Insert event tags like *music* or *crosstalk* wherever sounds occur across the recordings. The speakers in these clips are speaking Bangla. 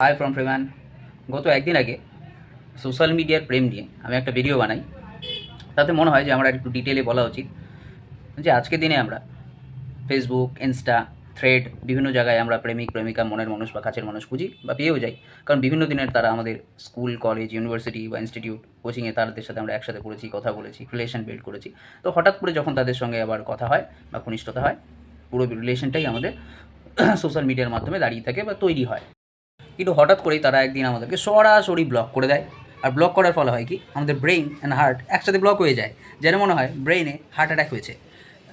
হাই ফ্রম ফ্রিম্যান গত একদিন আগে সোশ্যাল মিডিয়ার প্রেম নিয়ে আমি একটা ভিডিও বানাই। তাতে মনে হয় যে আমার একটু ডিটেলে বলা উচিত যে আজকের দিনে আমরা ফেসবুক ইনস্টা থ্রেড বিভিন্ন জায়গায় আমরা প্রেমিক, প্রেমিকা, মনের মানুষ বা কাছের মানুষ খুঁজি বা পেয়েও যাই। কারণ বিভিন্ন দিনের তারা আমাদের স্কুল কলেজ ইউনিভার্সিটি বা ইনস্টিটিউট কোচিংয়ে তাদের সাথে আমরা একসাথে করেছি কথা বলেছি রিলেশন বিল্ড করেছি। তো হঠাৎ করে যখন তাদের সঙ্গে আবার কথা হয় বা ঘনিষ্ঠতা হয়, পুরো রিলেশনটাই আমাদের *clears throat* সোশ্যাল মিডিয়ার মাধ্যমে দাঁড়িয়ে থাকে বা তৈরি হয়। কিন্তু হঠাৎ করেই তারা একদিন আমাদেরকে সরাসরি ব্লক করে দেয়। আর ব্লক করার ফলে হয় কি? আমাদের ব্রেইন অ্যান্ড হার্ট একসাথে ব্লক হয়ে যায়। যেন মনে হয় ব্রেইনে হার্ট অ্যাটাক হয়েছে।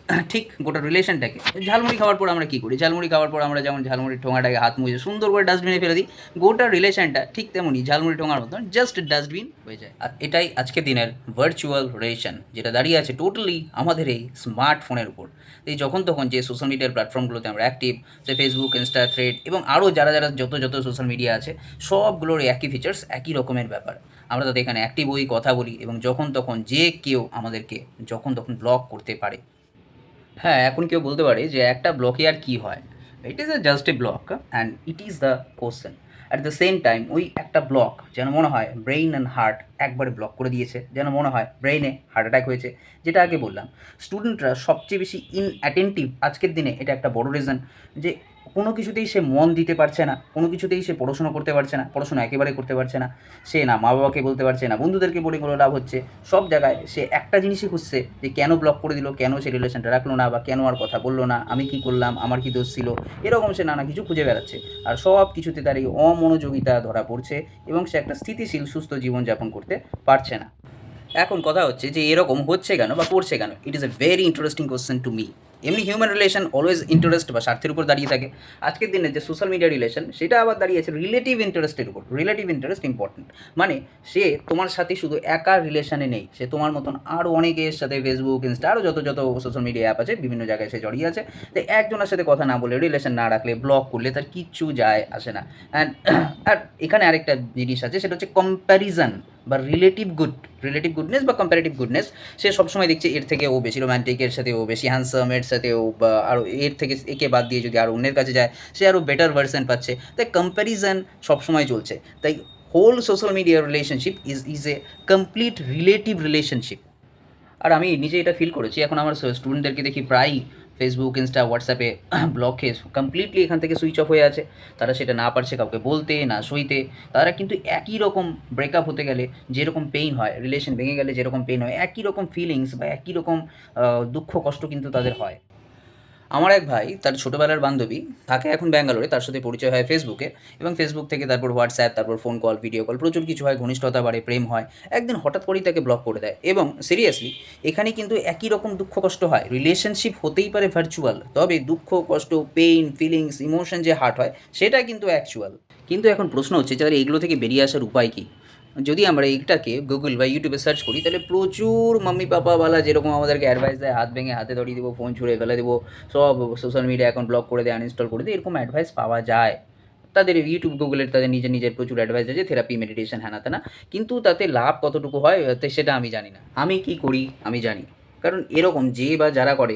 *clears throat* ঠিক গোটা রিলেশনটাকে। ঝালমুড়ি খাওয়ার পর আমরা কী করি? ঝালমুড়ি খাওয়ার পর আমরা যেমন ঝালমুড়ির ঠোঙাটাকে হাত মুছে সুন্দর করে ডাস্টবিনে ফেলে দিই, গোটা রিলেশনটা ঠিক তেমনই ঝালমুড়ি ঠোঙার মতন জাস্ট ডাস্টবিন হয়ে যায়। আর এটাই আজকের দিনের ভার্চুয়াল রিলেশন যেটা দাঁড়িয়ে আছে টোটালি আমাদের এই স্মার্টফোনের উপর। এই যখন তখন যে সোশ্যাল মিডিয়ার প্ল্যাটফর্মগুলোতে আমরা অ্যাক্টিভ সে ফেসবুক ইনস্টা থ্রেড এবং আরও যারা যারা যত যত সোশ্যাল মিডিয়া আছে, সবগুলোর একই ফিচার্স একই রকমের ব্যাপার। আমরা তাদের এখানে অ্যাক্টিভ হই, কথা বলি এবং যখন তখন যে কেউ আমাদেরকে যখন তখন ব্লক করতে পারে। হ্যাঁ এখন কেউ বলতে পারে যে একটা ব্লকে আর কি হয়। It is a just a block and it is the question at the same time ওই একটা ব্লক যেন মনে হয় ব্রেইন অ্যান্ড হার্ট একবারে ব্লক করে দিয়েছে, যেন মনে হয় ব্রেইনে হার্ট অ্যাটাক হয়েছে, যেটা আগে বললাম। স্টুডেন্টরা সবচেয়ে বেশি ইনঅ্যাটেন্টিভ আজকের দিনে, এটা একটা বড় রিজন যে কোনো কিছুতেই সে মন দিতে পারছে না, কোনো কিছুতেই সে পড়াশোনা করতে পারছে না, পড়াশোনা একেবারে করতে পারছে না, সে না মা বাবাকে বলতে পারছে না, বন্ধুদেরকে বলে কোনো লাভ হচ্ছে, সব জায়গায় সে একটা জিনিসই খুঁজছে যে কেন ব্লক করে দিল, কেন সে রিলেশনটা রাখল না বা কেন আর কথা বলল না, আমি কি করলাম, আমার কি দোষ ছিল, এরকম সে নানা কিছু খুঁজে বেড়াচ্ছে। আর সব কিছুতে তার এই অমনোযোগিতা ধরা পড়ছে এবং সে একটা স্থিতিশীল, সুস্থ জীবনযাপন করতে পারছে না। এখন কথা হচ্ছে যে এরকম হচ্ছে কেন বা করছে কেন? It is a very interesting question to me এমনি হিউম্যান রিলেশন অলওয়েজ ইন্টারেস্ট বা স্বার্থের উপর দাঁড়িয়ে থাকে। আজকের দিনে যে সোশ্যাল মিডিয়া রিলেশন সেটা আবার দাঁড়িয়েছে রিলেটিভ ইন্টারেস্টের উপর। রিলেটিভ ইন্টারেস্ট ইম্পর্টেন্ট মানে সে তোমার সাথে শুধু একা রিলেশনে নেই। সে তোমার মতন আরও অনেকের সাথে ফেসবুক ইনস্টা আরও যত যত সোশ্যাল মিডিয়া অ্যাপ আছে, বিভিন্ন জায়গায় সে জড়িয়ে আছে। তো একজনের সাথে কথা না বলে রিলেশন না রাখলে ব্লক করলে তার কিচ্ছু যায় আসে না। অ্যান্ড *coughs* আর এখানে আরেকটা জিনিস আছে, সেটা হচ্ছে কম্প্যারিজন বা রিলেটিভ গুড রিলেটিভ গুডনেস বা কম্পারেটিভ গুডনেস সে সবসময় দেখছে এর থেকে ও বেশি রোম্যান্টিক এর সাথে ও বেশি হ্যান্ডসাম এর সাথে ও বা আরও এর থেকে একে বাদ দিয়ে যদি আরও অন্যের কাছে যায়, সে আরও বেটার ভার্সন পাচ্ছে। তাই কম্প্যারিজন সবসময় চলছে। তাই whole social media relationship is is a complete relative relationship আর আমি নিজে এটা ফিল করেছি। এখন আমার স্টুডেন্টদেরকে দেখি প্রায়ই ফেসবুক ইনস্টা হোয়াটসঅ্যাপে ব্লকে কমপ্লিটলি এখান থেকে সুইচ অফ হয়ে আছে। তারা সেটা না পারছে কাউকে বলতে, না সইতে। তারা কিন্তু একই রকম ব্রেকআপ হতে গেলে যেরকম পেইন হয় রিলেশন ভেঙে গেলে যেরকম পেইন হয়, একই রকম ফিলিংস বা একই রকম দুঃখ, কষ্ট কিন্তু তাদের হয়। আমার এক ভাই, তার ছোটোবেলার বান্ধবী, থাকে এখন ব্যাঙ্গালোরে, তার সাথে পরিচয় হয় ফেসবুকে এবং ফেসবুক থেকে তারপর হোয়াটসঅ্যাপ তারপর ফোন কল ভিডিও কল প্রচুর কিছু হয়, ঘনিষ্ঠতা বাড়ে, প্রেম হয়। একদিন হঠাৎ করেই তাকে ব্লক করে দেয়। এবং সিরিয়াসলি এখানে কিন্তু একই রকম দুঃখ কষ্ট হয়। রিলেশনশিপ হতেই পারে ভার্চুয়াল তবে দুঃখ, কষ্ট পেইন ফিলিংস ইমোশন যে হার্ট হয়, সেটা কিন্তু অ্যাকচুয়াল কিন্তু এখন প্রশ্ন হচ্ছে যে আরে এগুলো থেকে বেরিয়ে আসার উপায় কী? যদি আমরা এইটাকে গুগল বা ইউটিউবে সার্চ করি, তাহলে প্রচুর মাম্মি পাপাওয়ালা যেরকম আমাদেরকে অ্যাডভাইস দেয়, হাত ভেঙে হাতে ধরিয়ে দেবো ফোন ছুঁড়ে ফেলে দেবো, সব সোশ্যাল মিডিয়া অ্যাকাউন্ট ব্লক করে দেয় আনইনস্টল করে দেয়, এরকম অ্যাডভাইস পাওয়া যায়। তাদের ইউটিউব গুগলের তাদের নিজের নিজের প্রচুর অ্যাডভাইস আছে থেরাপি মেডিটেশন হ্যানা তেনা কিন্তু তাতে লাভ কতটুকু হয় সেটা আমি জানি না। আমি কি করি, আমি জানি কারণ এরকম যে বা যারা করে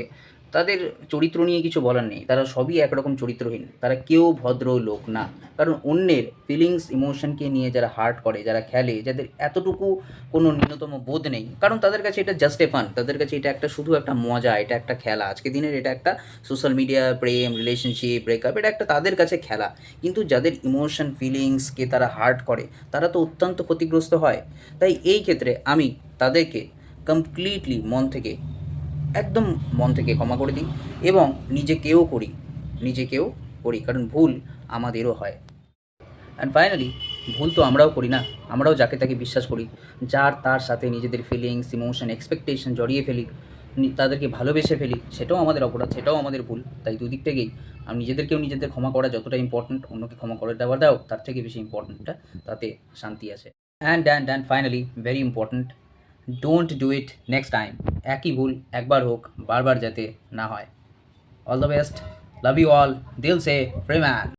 তাদের চরিত্র নিয়ে কিছু বলার নেই। তারা সবই একরকম চরিত্রহীন। তারা কেউ ভদ্র লোক না। কারণ অন্যের ফিলিংস ইমোশনকে নিয়ে যারা হার্ট করে, যারা খেলে, যাদের এতটুকু কোনো ন্যূনতম বোধ নেই, কারণ তাদের কাছে এটা জাস্ট এ ফান তাদের কাছে এটা একটা শুধু একটা মজা, এটা একটা খেলা। আজকে দিনের এটা একটা সোশ্যাল মিডিয়া প্রেম রিলেশনশিপ ব্রেকআপ এটা একটা তাদের কাছে খেলা। কিন্তু যাদের ইমোশন ফিলিংসকে তারা হার্ট করে, তারা তো অত্যন্ত ক্ষতিগ্রস্ত হয়। তাই এই ক্ষেত্রে আমি তাদেরকে কমপ্লিটলি মন থেকে একদম মন থেকে ক্ষমা করে দিই এবং নিজেকেও করি নিজেকেও করি, কারণ ভুল আমাদেরও হয়। অ্যান্ড ফাইনালি ভুল তো আমরাও করি না, আমরাও যাকে তাকে বিশ্বাস করি, যার তার সাথে নিজেদের ফিলিংস ইমোশন এক্সপেকটেশন জড়িয়ে ফেলি তাদেরকে ভালোবেসে ফেলি, সেটাও আমাদের অপরাধ, সেটাও আমাদের ভুল। তাই দুদিক থেকেই আমি নিজেদেরকেও নিজেদের ক্ষমা করা যতটা ইম্পর্ট্যান্ট অন্যকে ক্ষমা করে দেওয়া দাও, তার থেকে বেশি ইম্পর্ট্যান্টটা তাতে শান্তি আছে। And and and finally very important don't do it next time একই ভুল একবার হোক, বারবার যাতে না হয়। All the best love you all দিল সে ফ্রি